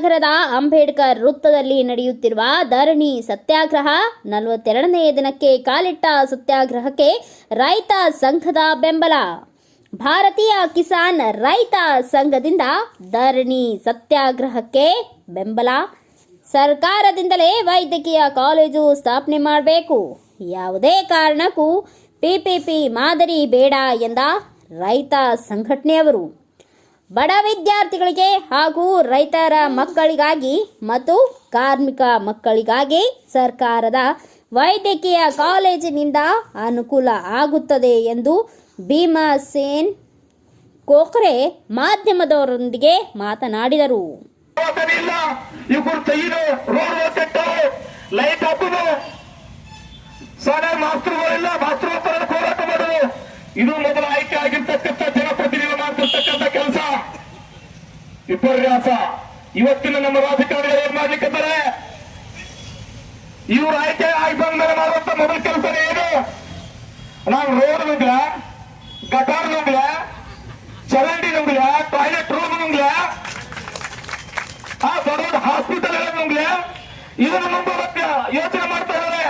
ನಗರದ ಅಂಬೇಡ್ಕರ್ ವೃತ್ತದಲ್ಲಿ ನಡೆಯುತ್ತಿರುವ ಧರಣಿ ಸತ್ಯಾಗ್ರಹ ನಲವತ್ತೆರಡನೇ ದಿನಕ್ಕೆ ಕಾಲಿಟ್ಟ ಸತ್ಯಾಗ್ರಹಕ್ಕೆ ರೈತ ಸಂಘದ ಬೆಂಬಲ. ಭಾರತೀಯ ಕಿಸಾನ್ ರೈತ ಸಂಘದಿಂದ ಧರಣಿ ಸತ್ಯಾಗ್ರಹಕ್ಕೆ ಬೆಂಬಲ. ಸರ್ಕಾರದಿಂದಲೇ ವೈದ್ಯಕೀಯ ಕಾಲೇಜು ಸ್ಥಾಪನೆ ಮಾಡಬೇಕು. ಯಾವುದೇ ಕಾರಣಕ್ಕೂ ಪಿಪಿಪಿ ಮಾದರಿ ಬೇಡ ಎಂದ ರೈತ ಸಂಘಟನೆಯವರು. ಬಡ ವಿದ್ಯಾರ್ಥಿಗಳಿಗೆ ಹಾಗೂ ರೈತರ ಮಕ್ಕಳಿಗಾಗಿ ಮತ್ತು ಕಾರ್ಮಿಕ ಮಕ್ಕಳಿಗಾಗಿ ಸರ್ಕಾರದ ವೈದ್ಯಕೀಯ ಕಾಲೇಜಿನಿಂದ ಅನುಕೂಲ ಆಗುತ್ತದೆ ಎಂದು ಭೀಮಸೇನ್ ಕೋಕ್ರೆ ಮಾಧ್ಯಮದವರೊಂದಿಗೆ ಮಾತನಾಡಿದರು. ಇದು ಇಬ್ಬರು ತೆಗೆದು ರೋಡ್ ಹೋಗ್ತಿಟ್ಟು ಲೈಟ್ ಹಾಕುದು ಶಾಲೆ ಮಾಸ್ತರುಗಳಿಲ್ಲ ಮಾಸ್ತರು ತರದ ಹೋರಾಟ ಮಾಡೋದು ಇದು ಮೊದಲ ಆಯ್ಕೆ ಆಗಿರ್ತಕ್ಕಂಥ ಜನಪ್ರತಿನಿಧಿಗಳು ಮಾಡ್ತಿರ್ತಕ್ಕಂಥ ಕೆಲಸ ವಿಪರ್ಯಾಸ. ಇವತ್ತಿನ ನಮ್ಮ ರಾಜಕಾರಣಿಗಳು ಏನ್ ಮಾಡ್ಲಿಕ್ಕೆ ಇವ್ರು ಆಯ್ಕೆ ಆಗಿ ಬಂದ್ಮೇಲೆ ಮಾಡುವಂತ ಮೊದಲ ಕೆಲಸ ಏನು? ನಾವು ರೋಡ್ ನುಂಗ್ಲ, ಗಟಾರ್ ನುಂಗ್ಲ, ಚರಂಡಿ ನುಂಗ್ಲ, ಟಾಯ್ಲೆಟ್ ರೂಮ್ ನುಂಗ್ಲ, ಆ ದೊಡ್ಡ ದೊಡ್ಡ ನುಂಗ್ಲ, ಇದನ್ನು ಮುಂದೆ ಯೋಚನೆ ಮಾಡ್ತಾ ಇದ್ದಾರೆ.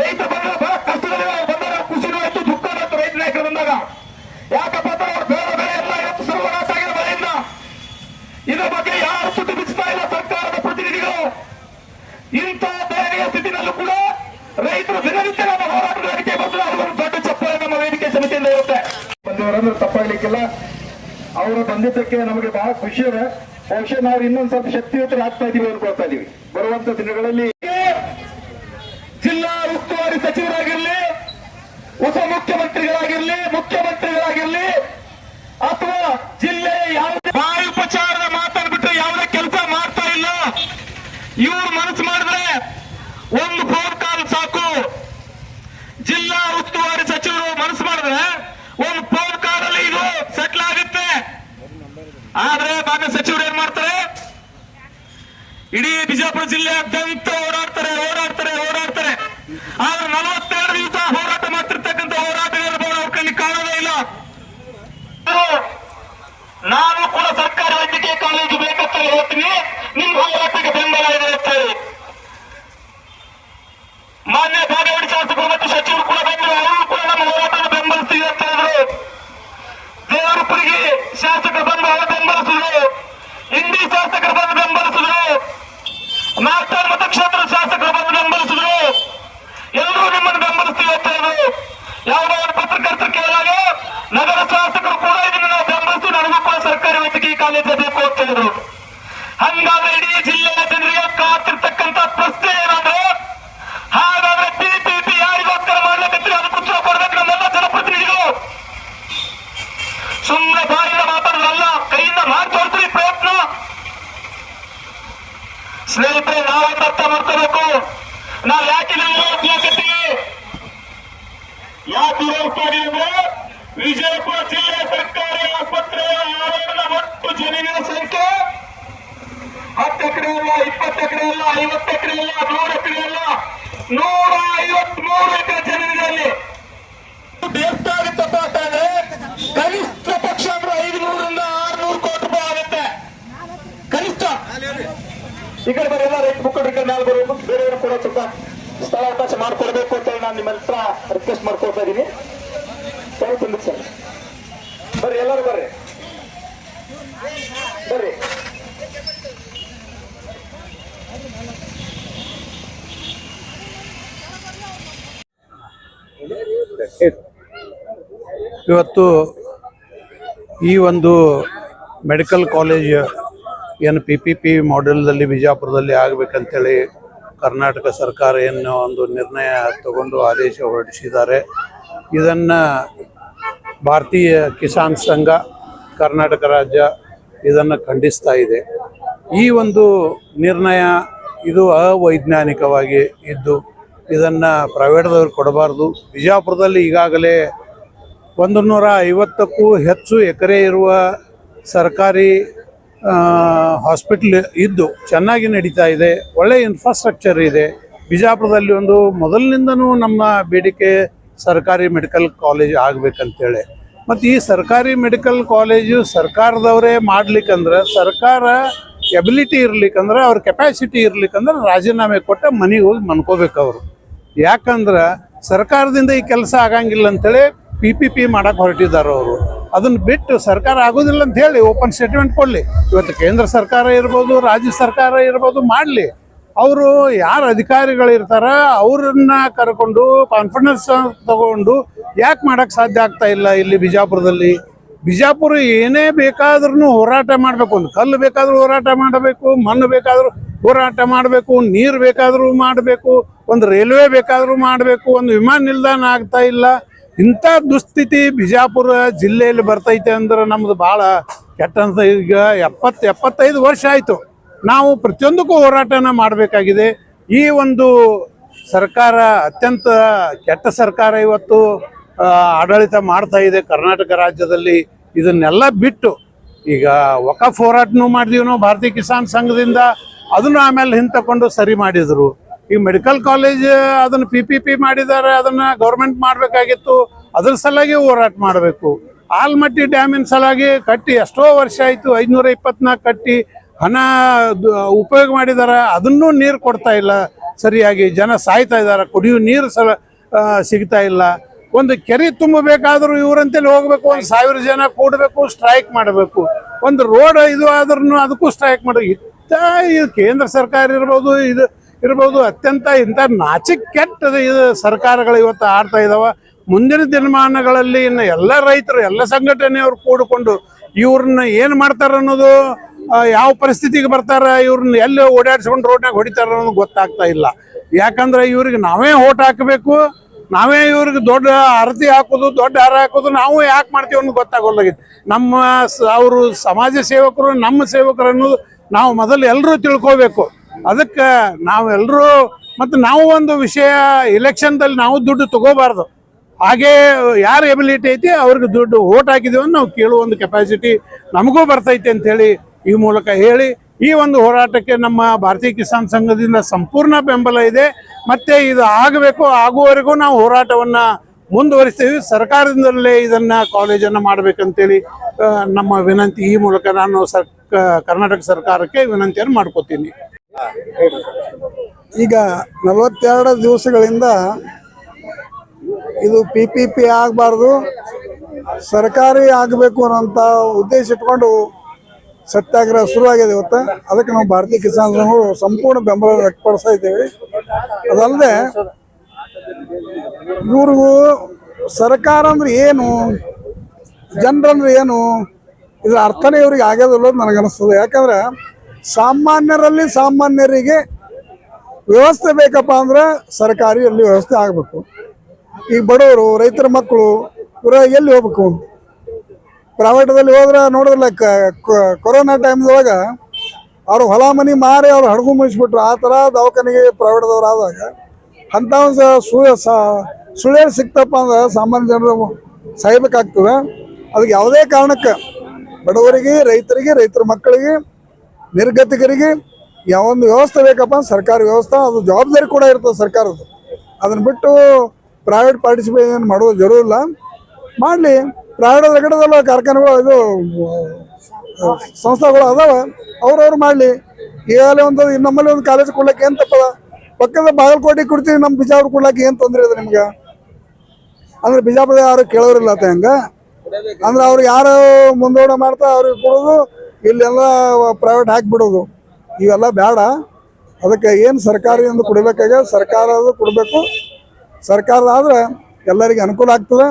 ರೈತ ಬಂದ ಬಹಳ ಕಷ್ಟದಲ್ಲಿ ಬಂದಾಗ ಖುಷಿನೂ ಆಯ್ತು ದುಃಖ ಆಯ್ತು ರೈತ ನಾಯಕರು ಬಂದಾಗ. ಯಾಕಪ್ಪ ದಯನೀಯ ಕೂಡ ರೈತರು ದಿನನಿತ್ಯ ನಮ್ಮ ಹೋರಾಟಗಾರಿಕೆ ಬಂದ್ರೆ ಅವ್ರಿಗೊಂದು ದೊಡ್ಡ ಚಪ್ಪಾಳೆ ನಮ್ಮ ವೇದಿಕೆ ಸಮಿತಿಯಿಂದ ಇರುತ್ತೆ. ಬಂದವರಂದ್ರೆ ತಪ್ಪಾಗ್ಲಿಕ್ಕಿಲ್ಲ. ಅವರು ಬಂದಿದ್ದಕ್ಕೆ ನಮಗೆ ಬಹಳ ಖುಷಿ ಇದೆ. ಬಹುಶಃ ನಾವು ಇನ್ನೊಂದು ಸ್ವಲ್ಪ ಶಕ್ತಿಯುತ ಆಗ್ತಾ ಇದೀವಿ ಅನ್ಕೊಳ್ತಾ ಇದೀವಿ. ಬರುವಂತ ದಿನಗಳಲ್ಲಿ ಜಿಲ್ಲಾ ಉಸ್ತುವಾರಿ ಸಚಿವರಾಗಿರ್ಲಿ, ಉಪ ಮುಖ್ಯಮಂತ್ರಿಗಳಾಗಿರ್ಲಿ, ಅಥವಾ ಜಿಲ್ಲೆ ಯಾವುದೇ ಬಾಯಿ ಉಪಚಾರದ ಮಾತನ್ನು ಬಿಟ್ಟು ಯಾವುದೇ ಕೆಲಸ ಮಾಡ್ತಾ ಇಲ್ಲ. ಇವ್ರ ಮನಸ್ಸು ಮಾಡಿದ್ರೆ ಒಂದು ಫೋನ್ ಕಾಲ್ ಸಾಕು ಜಿಲ್ಲಾ ಉಸ್ತುವಾರಿ ಸಚಿವರು ಮನಸ್ಸು ಮಾಡಿದ್ರೆ ಒಂದು ಫೋನ್ ಕಾಲ್ ಅಲ್ಲಿ ಇದು ಸೆಟ್ಲ್ ಆಗುತ್ತೆ ಆದ್ರೆ ಮಾನ್ಯ ಸಚಿವರು ಏನ್ ಮಾಡ್ತಾರೆ? ಇಡೀ ಬಿಜಾಪುರ ಜಿಲ್ಲೆಯಾದ್ಯಂತ ಓಡಾಡ್ತಾರೆ ಶಾಸಕರು ಬಂದು ಅವರು ಬೆಂಬಲಿಸಿದ್ರು ಹಿಂದಿ ಶಾಸಕರು ಬಂದು ಬೆಂಬಲಿಸಿದ್ರು ನಾಗ್ತಾರ್ ಮತಕ್ಷೇತ್ರದ ಶಾಸಕರು ಬಂದು ಬೆಂಬಲಿಸಿದ್ರು ಎಲ್ಲರೂ ನಿಮ್ಮನ್ನು ಬೆಂಬಲಿಸ್ತೀವಿ ಅಂತ ಹೇಳಿದ್ರು ಯಾವುದೋ ಒಂದು ಪತ್ರಕರ್ತರು ಕೇಳಿದಾಗ ನಗರ ಶಾಸಕರು ಕೂಡ ಇದನ್ನು ನಾವು ಬೆಂಬಲಿಸಿ ನನಗೂ ಕೂಡ ಸರ್ಕಾರಿ ವೈದ್ಯಕೀಯ ಕಾಲೇಜು ಬೇಕು ಅಂತ ಹೇಳಿದ್ರು. ಹಂಗಾದ್ರೆ ಇಡೀ ಜಿಲ್ಲೆಯ ಜನರಿಗೆ ಕಾತಿರ್ತಕ್ಕಂತ ಪ್ರಶ್ನೆ ಏನಂದ್ರೆ, ಹಾಗಾದ್ರೆ ಪಿಪಿಪಿ ಯಾರಿಗೋಸ್ಕರ ಮಾಡ್ಲಿಕ್ಕೆ ಅದಕ್ಕೆ ಉತ್ತರ ಕೊಡ್ಬೇಕು ನಮ್ಮೆಲ್ಲ ಜನಪ್ರತಿನಿಧಿಗಳು? ಸುಮ್ಮನೆ ಮಾತಾಡೋದಲ್ಲ ಕೈಯಿಂದ ಮಾಡಿ ತೋರಿಸ್ರಿ ಪ್ರಯತ್ನ ಸ್ನೇಹಿತರೆ ನಾವೊಂದು ಅರ್ಥ ಮಾಡ್ಕೋಬೇಕು ನಾವು ಯಾಕೆ ಇಲ್ಲಿ ವಿರೋಧಿಸ್ತೀವಿ ಯಾಕೆ ವಿರೋಧಿಸ್ತೀವಿ ಅಂದ್ರೆ ವಿಜಯಪುರ ಜಿಲ್ಲೆ ಸರ್ಕಾರಿ ಆಸ್ಪತ್ರೆಯ ಆವರಣದ ಒಟ್ಟು ಜಮೀನಿನ ಸಂಖ್ಯೆ ಹತ್ತು ಎಕರೆ ಅಲ್ಲ ಇಪ್ಪತ್ತು ಎಕರೆ ಅಲ್ಲ ಐವತ್ತು ಎಕರೆ ಅಲ್ಲ ನೂರು ಎಕರೆ ಅಲ್ಲ ನೂರ ಐವತ್ಮೂರು ಎಕರೆ ಜಮೀನಿನಲ್ಲಿ ಎಷ್ಟಾಗುತ್ತಪ್ಪ ಅಂತಂದ್ರೆ ಕನಿಷ್ಠ ಈ ಕಡೆ ಬರೀ ಎಲ್ಲ ರೈತ ಮುಖಂಡರ ಕಡೆ ನಾಲ್ಕು ಬೇರೆಯವರು ಕೂಡ ಸ್ವಲ್ಪ ಸ್ಥಳಾವಕಾಶ ಮಾಡ್ಕೊಡ್ಬೇಕು ಅಂತ ಹೇಳಿ ನಾನು ನಿಮ್ಮ ಹತ್ರ ರಿಕ್ವೆಸ್ಟ್ ಮಾಡ್ಕೊಳ್ತಾ ಇದ್ದೀನಿ ನಿಮಿಷ ಸರ್. ಬರ್ರಿ, ಎಲ್ಲರೂ ಬರ್ರಿ. ಬರ್ರಿ. ಇವತ್ತು ಈ ಒಂದು ಮೆಡಿಕಲ್ ಕಾಲೇಜ್ ಏನು ಪಿ ಪಿ ಪಿ ಮಾಡೆಲ್ದಲ್ಲಿ ಬಿಜಾಪುರದಲ್ಲಿ ಆಗಬೇಕಂತೇಳಿ ಕರ್ನಾಟಕ ಸರ್ಕಾರ ಏನು ಒಂದು ನಿರ್ಣಯ ತಗೊಂಡು ಆದೇಶ ಹೊರಡಿಸಿದ್ದಾರೆ. ಇದನ್ನು ಭಾರತೀಯ ಕಿಸಾನ್ ಸಂಘ, ಕರ್ನಾಟಕ ರಾಜ್ಯ ಇದನ್ನು ಖಂಡಿಸ್ತಾ ಇದೆ. ಈ ಒಂದು ನಿರ್ಣಯ ಇದು ಅವೈಜ್ಞಾನಿಕವಾಗಿ ಇದ್ದು ಇದನ್ನು ಪ್ರೈವೇಟ್ದವ್ರು ಕೊಡಬಾರ್ದು. ಬಿಜಾಪುರದಲ್ಲಿ ಈಗಾಗಲೇ ಒಂದು ನೂರ ಐವತ್ತಕ್ಕೂ ಹೆಚ್ಚು ಎಕರೆ ಇರುವ ಸರ್ಕಾರಿ ಹಾಸ್ಪಿಟ್ಲ್ ಇದ್ದು ಚೆನ್ನಾಗಿ ನಡೀತಾ ಇದೆ ಒಳ್ಳೆಯ ಇನ್ಫ್ರಾಸ್ಟ್ರಕ್ಚರ್ ಇದೆ. ಬಿಜಾಪುರದಲ್ಲಿ ಒಂದು ಮೊದಲಿನಿಂದನೂ ನಮ್ಮ ಬೇಡಿಕೆ ಸರ್ಕಾರಿ ಮೆಡಿಕಲ್ ಕಾಲೇಜ್ ಆಗಬೇಕಂತೇಳಿ. ಮತ್ತು ಈ ಸರ್ಕಾರಿ ಮೆಡಿಕಲ್ ಕಾಲೇಜು ಸರ್ಕಾರದವರೇ ಮಾಡ್ಲಿಕ್ಕಂದ್ರೆ, ಸರ್ಕಾರ ಎಬಿಲಿಟಿ ಇರ್ಲಿಕ್ಕಂದ್ರೆ, ಅವ್ರ ಕೆಪಾಸಿಟಿ ಇರ್ಲಿಕ್ಕಂದ್ರೆ ರಾಜೀನಾಮೆ ಕೊಟ್ಟು ಮನೆಗೆ ಹೋಗಿ ಮನ್ಕೋಬೇಕು ಅವರು. ಯಾಕಂದ್ರೆ ಸರ್ಕಾರದಿಂದ ಈ ಕೆಲಸ ಆಗಂಗಿಲ್ಲ ಅಂತೇಳಿ ಪಿ ಪಿ ಪಿ ಮಾಡಕ್ಕೆ ಹೊರಟಿದ್ದಾರೆ ಅವರು. ಅದನ್ನ ಬಿಟ್ಟು ಸರ್ಕಾರ ಆಗೋದಿಲ್ಲ ಅಂತ ಹೇಳಿ ಓಪನ್ ಸ್ಟೇಟ್ಮೆಂಟ್ ಕೊಡಲಿ. ಇವತ್ತು ಕೇಂದ್ರ ಸರ್ಕಾರ ಇರ್ಬೋದು, ರಾಜ್ಯ ಸರ್ಕಾರ ಇರ್ಬೋದು ಮಾಡಲಿ. ಅವರು ಯಾರು ಅಧಿಕಾರಿಗಳು ಇರ್ತಾರ, ಅವ್ರನ್ನ ಕರ್ಕೊಂಡು ಕಾನ್ಫಿಡೆನ್ಸ್ ತಗೊಂಡು ಯಾಕೆ ಮಾಡಕ್ ಸಾಧ್ಯ ಆಗ್ತಾ ಇಲ್ಲ ಇಲ್ಲಿ ಬಿಜಾಪುರದಲ್ಲಿ? ಬಿಜಾಪುರ ಏನೇ ಬೇಕಾದ್ರೂ ಹೋರಾಟ ಮಾಡಬೇಕು. ಒಂದು ಕಲ್ಲು ಬೇಕಾದರೂ ಹೋರಾಟ ಮಾಡಬೇಕು, ಮಣ್ಣು ಬೇಕಾದರೂ ಹೋರಾಟ ಮಾಡಬೇಕು, ನೀರು ಬೇಕಾದರೂ ಮಾಡಬೇಕು, ಒಂದು ರೈಲ್ವೆ ಬೇಕಾದರೂ ಮಾಡಬೇಕು, ಒಂದು ವಿಮಾನ ನಿಲ್ದಾಣ ಆಗ್ತಾ ಇಲ್ಲ. ಇಂಥ ದುಸ್ಥಿತಿ ಬಿಜಾಪುರ ಜಿಲ್ಲೆಯಲ್ಲಿ ಬರ್ತೈತೆ ಅಂದ್ರೆ ನಮ್ದು ಭಾಳ ಕೆಟ್ಟ ಅಂತ ಈಗ ಎಪ್ಪತ್ತು ಎಪ್ಪತ್ತೈದು ವರ್ಷ ಆಯಿತು. ನಾವು ಪ್ರತಿಯೊಂದಕ್ಕೂ ಹೋರಾಟನ ಮಾಡಬೇಕಾಗಿದೆ. ಈ ಒಂದು ಸರ್ಕಾರ ಅತ್ಯಂತ ಕೆಟ್ಟ ಸರ್ಕಾರ ಇವತ್ತು ಆಡಳಿತ ಮಾಡ್ತಾ ಇದೆ ಕರ್ನಾಟಕ ರಾಜ್ಯದಲ್ಲಿ. ಇದನ್ನೆಲ್ಲ ಬಿಟ್ಟು ಈಗ ವಕಫ್ ಹೋರಾಟನೂ ಮಾಡಿದೀವಿ ನಾವು ಭಾರತೀಯ ಕಿಸಾನ್ ಸಂಘದಿಂದ. ಅದನ್ನು ಆಮೇಲೆ ಹಿಂತಕೊಂಡು ಸರಿ ಮಾಡಿದ್ರು. ಈ ಮೆಡಿಕಲ್ ಕಾಲೇಜ್ ಅದನ್ನು ಪಿ ಪಿ ಪಿ ಮಾಡಿದ್ದಾರೆ, ಅದನ್ನ ಗೌರ್ಮೆಂಟ್ ಮಾಡಬೇಕಾಗಿತ್ತು, ಅದ್ರ ಸಲುವಾಗಿ ಹೋರಾಟ ಮಾಡಬೇಕು. ಆಲ್ಮಟ್ಟಿ ಡ್ಯಾಮಿನ ಸಲಾಗಿ ಕಟ್ಟಿ, ಎಷ್ಟೋ ವರ್ಷ ಆಯಿತು, ಐದುನೂರ ಇಪ್ಪತ್ನಾಲ್ಕು ಕಟ್ಟಿ ಹಣ ಉಪಯೋಗ ಮಾಡಿದ್ದಾರೆ, ಅದನ್ನೂ ನೀರು ಕೊಡ್ತಾ ಇಲ್ಲ ಸರಿಯಾಗಿ. ಜನ ಸಾಯ್ತಾ ಇದ್ದಾರೆ, ಕುಡಿಯೋ ನೀರು ಸಲ ಸಿಗ್ತಾ ಇಲ್ಲ. ಒಂದು ಕೆರೆ ತುಂಬಬೇಕಾದ್ರೂ ಇವರಂತೇಳಿ ಹೋಗ್ಬೇಕು, ಒಂದು ಸಾವಿರ ಜನ ಕೂಡಬೇಕು ಸ್ಟ್ರೈಕ್ ಮಾಡಬೇಕು. ಒಂದು ರೋಡ್ ಇದು ಆದ್ರೂ ಅದಕ್ಕೂ ಸ್ಟ್ರೈಕ್ ಮಾಡಬೇಕು. ಇತ್ತ ಇದು ಕೇಂದ್ರ ಸರ್ಕಾರ ಇರ್ಬೋದು, ಇದು ಇರ್ಬೋದು. ಅತ್ಯಂತ ಇಂಥ ನಾಚಿಕ್ ಕೆಟ್ಟ ಇದು ಸರ್ಕಾರಗಳು ಇವತ್ತು ಆಡ್ತಾ ಇದ್ದಾವೆ ಮುಂದಿನ ದಿನಮಾನಗಳಲ್ಲಿ ಇನ್ನು ಎಲ್ಲ ರೈತರು, ಎಲ್ಲ ಸಂಘಟನೆಯವರು ಕೂಡಿಕೊಂಡು ಇವ್ರನ್ನ ಏನು ಮಾಡ್ತಾರ ಅನ್ನೋದು ಯಾವ ಪರಿಸ್ಥಿತಿಗೆ ಬರ್ತಾರ, ಇವ್ರನ್ನ ಎಲ್ಲಿ ಓಡಾಡ್ಸ್ಕೊಂಡು ರೋಡ್ನಾಗ ಹೊಡಿತಾರ ಅನ್ನೋದು ಗೊತ್ತಾಗ್ತಾ ಇಲ್ಲ. ಯಾಕಂದ್ರೆ ಇವ್ರಿಗೆ ನಾವೇ ಓಟ್ ಹಾಕಬೇಕು, ನಾವೇ ಇವ್ರಿಗೆ ದೊಡ್ಡ ಅರತಿ ಹಾಕೋದು, ದೊಡ್ಡ ಹಾರ ಹಾಕೋದು, ನಾವು ಯಾಕೆ ಮಾಡ್ತೀವಿ ಅನ್ನೋದು ಗೊತ್ತಾಗೋಲ್ಲಾಗಿತ್ತು ನಮ್ಮ ಅವರು ಸಮಾಜ ಸೇವಕರು, ನಮ್ಮ ಸೇವಕರು ಅನ್ನೋದು ನಾವು ಮೊದಲು ಎಲ್ಲರೂ ತಿಳ್ಕೋಬೇಕು. ಅದಕ್ಕೆ ನಾವೆಲ್ಲರೂ ಮತ್ತು ನಾವು ಒಂದು ವಿಷಯ ಇಲೆಕ್ಷನ್ದಲ್ಲಿ ನಾವು ದುಡ್ಡು ತಗೋಬಾರ್ದು. ಹಾಗೆ ಯಾರು ಎಬಿಲಿಟಿ ಐತಿ ಅವ್ರಿಗೆ ದುಡ್ಡು ಓಟ್ ಹಾಕಿದೀವಿ ಅಂತ ನಾವು ಕೇಳುವ ಒಂದು ಕೆಪಾಸಿಟಿ ನಮಗೂ ಬರ್ತೈತೆ ಅಂತೇಳಿ ಈ ಮೂಲಕ ಹೇಳಿ ಈ ಒಂದು ಹೋರಾಟಕ್ಕೆ ನಮ್ಮ ಭಾರತೀಯ ಕಿಸಾನ್ ಸಂಘದಿಂದ ಸಂಪೂರ್ಣ ಬೆಂಬಲ ಇದೆ. ಮತ್ತೆ ಇದು ಆಗಬೇಕು, ಆಗುವವರೆಗೂ ನಾವು ಹೋರಾಟವನ್ನ ಮುಂದುವರಿಸ್ತೀವಿ. ಸರ್ಕಾರದಿಂದಲೇ ಇದನ್ನ ಕಾಲೇಜನ್ನು ಮಾಡ್ಬೇಕಂತೇಳಿ ನಮ್ಮ ವಿನಂತಿ. ಈ ಮೂಲಕ ನಾನು ಸರ್ ಕರ್ನಾಟಕ ಸರ್ಕಾರಕ್ಕೆ ವಿನಂತಿಯನ್ನು ಮಾಡ್ಕೋತೀನಿ. ಈಗ ನಲವತ್ತೆರಡು ದಿವಸಗಳಿಂದ ಇದು ಪಿ ಪಿ ಪಿ ಆಗಬಾರ್ದು, ಸರ್ಕಾರಿ ಆಗಬೇಕು ಅನ್ನೋಂಥ ಉದ್ದೇಶ ಇಟ್ಕೊಂಡು ಸತ್ಯಾಗ್ರಹ ಶುರುವಾಗಿದೆ ಇವತ್ತು. ಅದಕ್ಕೆ ನಾವು ಭಾರತೀಯ ಕಿಸಾನ್ ಸಂಘವು ಸಂಪೂರ್ಣ ಬೆಂಬಲ ವ್ಯಕ್ತಪಡಿಸ್ತಾ ಇದ್ದೇವೆ. ಅದಲ್ಲದೆ ಇವ್ರಿಗೂ ಸರ್ಕಾರ ಅಂದ್ರೆ ಏನು ಜನರಂದ್ರೆ ಏನು, ಇದರ ಅರ್ಥನೇ ಇವ್ರಿಗೆ ಆಗ್ಯದಲ್ಲ ನನಗನ್ನಿಸ್ತದೆ. ಯಾಕಂದ್ರೆ ಸಾಮಾನ್ಯರಲ್ಲಿ ಸಾಮಾನ್ಯರಿಗೆ ವ್ಯವಸ್ಥೆ ಬೇಕಪ್ಪ ಅಂದ್ರೆ ಸರ್ಕಾರಿ ಅಲ್ಲಿ ವ್ಯವಸ್ಥೆ ಆಗಬೇಕು. ಈಗ ಬಡವರು, ರೈತರ ಮಕ್ಕಳು ಇವರ ಎಲ್ಲಿ ಹೋಗ್ಬೇಕು? ಪ್ರೈವೇಟದಲ್ಲಿ ಹೋದ್ರೆ ನೋಡಿದ್ರಲ್ಲ ಕೊರೋನಾ ಟೈಮ್ದೊಳಗೆ ಅವ್ರು ಹೊಲ ಮನೆ ಮಾರಿ ಅವ್ರು ಹಡಗು ಮುಗಿಸ್ಬಿಟ್ರು ಆ ಥರ ದವಾಖಾನೆಗೆ ಪ್ರೈವೇಟ್ದವ್ರು ಆದಾಗ ಅಂಥ ಒಂದು ಸಿಕ್ತಪ್ಪ ಅಂದ್ರೆ ಸಾಮಾನ್ಯ ಜನರು ಸಾಯ್ಬೇಕಾಗ್ತದೆ. ಅದಕ್ಕೆ ಯಾವುದೇ ಕಾರಣಕ್ಕೆ ಬಡವರಿಗೆ, ರೈತರಿಗೆ, ರೈತರ ಮಕ್ಕಳಿಗೆ ನಿರ್ಗತಿಕರಿಗೆ ಯಾವೊಂದು ವ್ಯವಸ್ಥೆ ಬೇಕಪ್ಪ ಸರ್ಕಾರಿ ವ್ಯವಸ್ಥೆ, ಅದು ಜವಾಬ್ದಾರಿ ಕೂಡ ಇರ್ತದೆ ಸರ್ಕಾರದ್ದು. ಅದನ್ನು ಬಿಟ್ಟು ಪ್ರೈವೇಟ್ ಪಾರ್ಟಿಸಿಪೇಷನ್ ಮಾಡೋದು ಜರೂರಿಲ್ಲ ಮಾಡಲಿ. ಪ್ರೈವೇಟ್ ಕಡೆದಲ್ಲ ಕಾರ್ಖಾನೆಗಳು, ಇದು ಸಂಸ್ಥೆಗಳು ಅದಾವ, ಅವ್ರವ್ರು ಮಾಡಲಿ. ಈಗಾಗಲೇ ಒಂದು, ನಮ್ಮಲ್ಲಿ ಒಂದು ಕಾಲೇಜ್ ಕೊಡ್ಲಿಕ್ಕೆ ಏನು ತಪ್ಪದ? ಪಕ್ಕದ ಬಾಗಲಕೋಟೆ ಕೊಡ್ತೀವಿ ನಮ್ಮ ಬಿಜಾಪುರ ಕೊಡ್ಲಿಕ್ಕೆ ಏನು ತೊಂದರೆ ಇದೆ ನಿಮ್ಗೆ? ಅಂದ್ರೆ ಬಿಜಾಪುರ ಯಾರು ಕೇಳೋರಿಲ್ಲ ಅಂತ ಅಂದ್ರೆ ಅವ್ರು ಯಾರು ಮುಂದೋಡ ಮಾಡ್ತಾ ಅವ್ರಿಗೆ ಕೊಡೋದು ಇಲ್ಲೆಲ್ಲ ಪ್ರೈವೇಟ್ ಹಾಕಿಬಿಡೋದು. ಇವೆಲ್ಲ ಬೇಡ ಅದಕ್ಕೆ ಏನು ಸರ್ಕಾರಿ ಒಂದು ಕೊಡಬೇಕಾಗ ಸರ್ಕಾರದು ಕೊಡಬೇಕು. ಸರ್ಕಾರದಾದ್ರೆ ಎಲ್ಲರಿಗೆ ಅನುಕೂಲ ಆಗ್ತದೆ.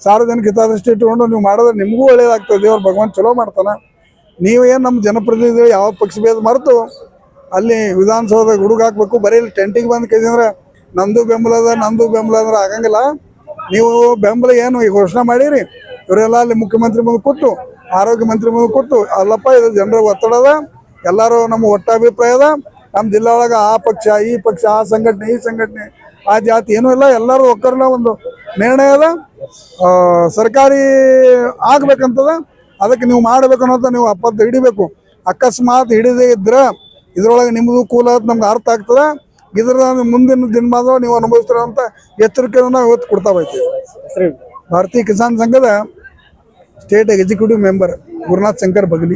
ಸಾರ್ವಜನಿಕ ಹಿತಾದೃಷ್ಟಿ ಇಟ್ಕೊಂಡು ನೀವು ಮಾಡಿದ್ರೆ ನಿಮಗೂ ಒಳ್ಳೇದಾಗ್ತದೆ. ದೇವ್ರ ಭಗವಾನ್ ಚಲೋ ಮಾಡ್ತಾನೆ. ನೀವು ಏನು ನಮ್ಮ ಜನಪ್ರತಿನಿಧಿಗಳು ಯಾವ ಪಕ್ಷ ಭೇದ ಮರೆತು ಅಲ್ಲಿ ವಿಧಾನಸೌಧ ಹುಡುಗ ಹಾಕ್ಬೇಕು, ಬರೀ ಟೆಂಟಿಗೆ ಬಂದು ಕೇಳಿದ್ರೆ ನಂದು ಬೆಂಬಲ ಅದ, ನಂದು ಬೆಂಬಲ ಅಂದ್ರೆ ಆಗಂಗಿಲ್ಲ. ನೀವು ಬೆಂಬಲ ಏನು ಈ ಘೋಷಣೆ ಮಾಡಿರಿ. ಇವರೆಲ್ಲ ಅಲ್ಲಿ ಮುಖ್ಯಮಂತ್ರಿ ಮುಂದೆ ಕೂತು ಆರೋಗ್ಯ ಮಂತ್ರಿ ಮುಂದೆ ಕೊಟ್ಟು ಅಲ್ಲಪ್ಪ ಇದು ಜನರ ಒತ್ತಡ ಅದ ಎಲ್ಲರೂ ನಮ್ಮ ಅದ. ನಮ್ಮ ಜಿಲ್ಲಾ ಒಳಗೆ ಆ ಪಕ್ಷ ಈ ಪಕ್ಷ ಆ ಸಂಘಟನೆ ಈ ಸಂಘಟನೆ ಆ ಜಾತಿ ಏನೂ ಇಲ್ಲ. ಎಲ್ಲರೂ ಒಕ್ಕರ್ನ ಒಂದು ನಿರ್ಣಯ ಅದ. ಆ, ಸರ್ಕಾರಿ ಆಗ್ಬೇಕಂತದ. ಅದಕ್ಕೆ ನೀವು ಮಾಡ್ಬೇಕು ಅನ್ನೋದು ನೀವು ಅಪ್ಪತ್ತು ಹಿಡಿಬೇಕು. ಅಕಸ್ಮಾತ್ ಹಿಡಿದೇ ಇದ್ರೆ ಇದ್ರೊಳಗೆ ನಿಮ್ಮದು ಕೂಲ ನಮ್ಗೆ ಅರ್ಥ ಆಗ್ತದೆ. ಇದ್ರ ಮುಂದಿನ ದಿನಮಾನ ನೀವು ಅನುಭವಿಸ್ತೀರ ಅಂತ ಎಚ್ಚರಿಕೆಯನ್ನು ನಾವು ಇವತ್ತು ಕೊಡ್ತಾ ಹೋಗ್ತೀವಿ. ಭಾರತೀಯ ಕಿಸಾನ್ ಸಂಘದ state executive member Gurunath Shankar Bagli.